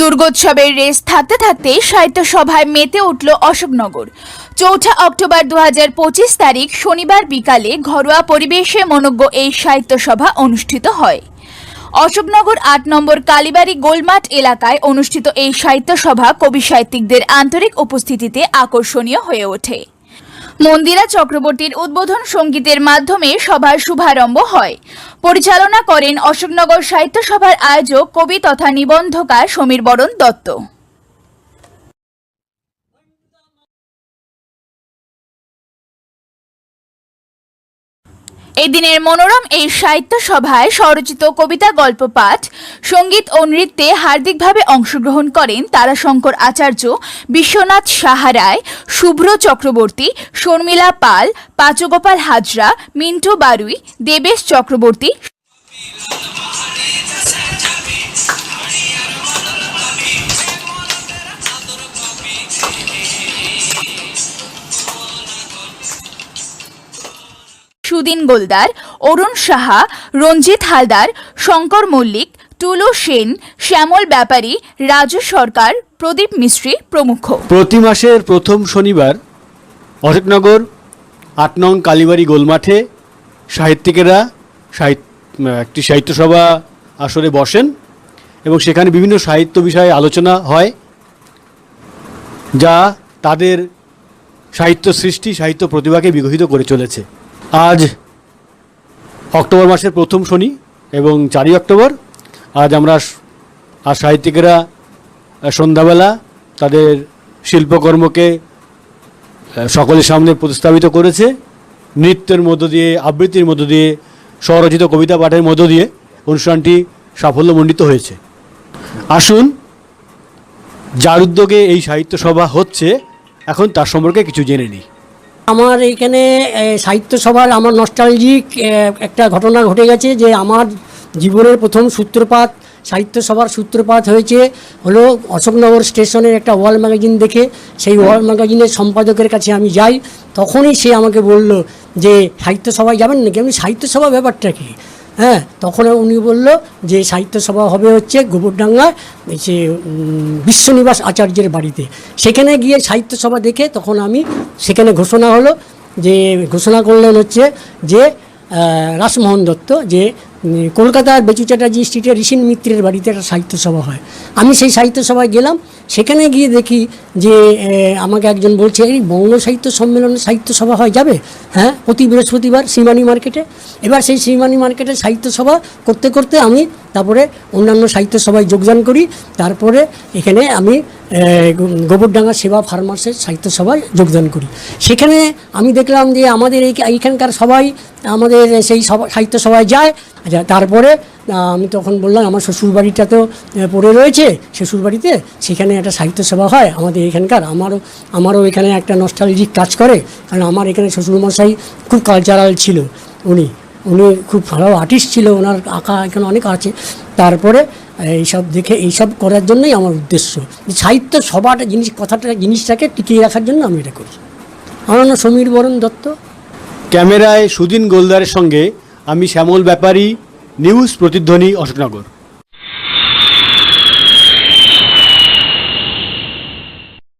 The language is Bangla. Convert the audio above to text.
দুর্গোৎসবের রেস থাকতে থাকতে সাহিত্য সভায় মেতে উঠল অশোকনগর। চৌঠা অক্টোবর দু তারিখ শনিবার বিকালে ঘরোয়া পরিবেশে মনজ্ঞ এই সাহিত্য সভা অনুষ্ঠিত হয়। অশোকনগর আট নম্বর কালীবাড়ি গোলমাঠ এলাকায় অনুষ্ঠিত এই সাহিত্য সভা কবি সাহিত্যিকদের আন্তরিক উপস্থিতিতে আকর্ষণীয় হয়ে ওঠে। মন্দিরা চক্রবর্তীর উদ্বোধন সঙ্গীতের মাধ্যমে সভার শুভারম্ভ হয়। পরিচালনা করেন অশোকনগর সাহিত্য সভার আয়োজক কবি তথা নিবন্ধকার সমীর বরণ দত্ত। এই দিনের মনোরম এই সাহিত্য সভায় স্বরচিত কবিতা, গল্প, পাঠ, সংগীত ও নৃত্যে হার্দিকভাবে অংশগ্রহণ করেন তারাশঙ্কর আচার্য, বিশ্বনাথ সাহারায় শুভ্র চক্রবর্তী, শর্মিলা পাল, পাচগোপাল হাজরা, মিন্টু বারুই, দেবেশ চক্রবর্তী। সুদিন গোলদার, অরুণ সাহা, রঞ্জিত হালদার, শঙ্কর মল্লিক, টুলু সেন, শ্যামল ব্যাপারী, রাজু সরকার, প্রদীপ মিস্ত্রি প্রমুখ। প্রতি মাসের প্রথম শনিবার অশোকনগর, আট নং কালীবাড়ি গোলমাঠে সাহিত্যিকেরা সাহিত্য একটি সাহিত্য সভা আসরে বসেন এবং সেখানে বিভিন্ন সাহিত্য বিষয়ে আলোচনা হয়, যা তাদের সাহিত্য সৃষ্টি, সাহিত্য প্রতিভাকে বিকশিত করে চলেছে। আজ অক্টোবর মাসের প্রথম শনি এবং চারই অক্টোবর। আজ আমরা আর সাহিত্যিকেরা সন্ধ্যাবেলা তাদের শিল্পকর্মকে সকলের সামনে প্রতিস্থাপিত করেছে। নৃত্যের মধ্য দিয়ে, আবৃত্তির মধ্য দিয়ে, স্বরচিত কবিতা পাঠের মধ্য দিয়ে অনুষ্ঠানটি সাফল্যমণ্ডিত হয়েছে। আসুন, যার উদ্যোগে এই সাহিত্য সভা হচ্ছে, এখন তার সম্পর্কে কিছু জেনে নিই। আমার এইখানে সাহিত্য সভার আমার নস্টালজিক একটা ঘটনা ঘটে গেছে যে আমার জীবনের প্রথম সূত্রপাত সাহিত্য সভার সূত্রপাত হয়েছে হলো অশোকনগর স্টেশনের একটা ওয়াল ম্যাগাজিন দেখে। সেই ওয়াল ম্যাগাজিনের সম্পাদকের কাছে আমি যাই, তখনই সে আমাকে বলল যে সাহিত্য সভায় যাবেন নাকি? আমি সাহিত্য সভা ব্যাপারটা কি? হ্যাঁ তখন উনি বলল যে সাহিত্য সভা হবে হচ্ছে গোবরডাঙ্গা সে বিশ্বনিবাস আচার্যের বাড়িতে। সেখানে গিয়ে সাহিত্য সভা দেখে তখন আমি সেখানে ঘোষণা হলো যে, ঘোষণা করলেন হচ্ছে যে রাসমোহন দত্ত যে কলকাতার বেচু চ্যাটার্জি স্ট্রিটে ঋষিন মিত্রের বাড়িতে একটা সাহিত্য সভা হয়। আমি সেই সাহিত্য সভায় গেলাম, সেখানে গিয়ে দেখি যে আমাকে একজন বলছে, এই বঙ্গ সাহিত্য সম্মেলনে সাহিত্য সভা হয় যাবে? হ্যাঁ প্রতি বৃহস্পতিবার শ্রীমানি মার্কেটে। এবার সেই শ্রীমানি মার্কেটে সাহিত্য সভা করতে করতে আমি তারপরে অন্যান্য সাহিত্য সভায় যোগদান করি। তারপরে এখানে আমি গোবরডাঙ্গা সেবা ফার্মাসের সাহিত্য সভায় যোগদান করি। সেখানে আমি দেখলাম যে আমাদের এই, এইখানকার সবাই, আমাদের সেই সাহিত্য সভায় যায়। আচ্ছা তারপরে আমি তখন বললাম, আমার শ্বশুর বাড়িটা তো পড়ে রয়েছে। শ্বশুর বাড়িতে সেখানে একটা সাহিত্য সভা হয় আমাদের এখানকার। আমারও আমারও এখানে একটা নস্টালজিক কাজ করে। কারণ আমার এখানে শ্বশুরমশাই খুব কালচারাল ছিল, উনি। উনি খুব ভালো আর্টিস্ট ছিল, ওনার আঁকা এখানে অনেক আছে। তারপরে এইসব দেখে, এইসব করার জন্যই আমার উদ্দেশ্য। সাহিত্য সবার জিনিস, কথাটা, জিনিসটাকে টিকিয়ে রাখার জন্য আমি এটা করি। আমার নাম সমীর বরণ দত্ত। ক্যামেরায় সুদিন গোলদারের সঙ্গে আমি শ্যামল ব্যাপারী, নিউজ প্রতিধ্বনি অশোকনগর।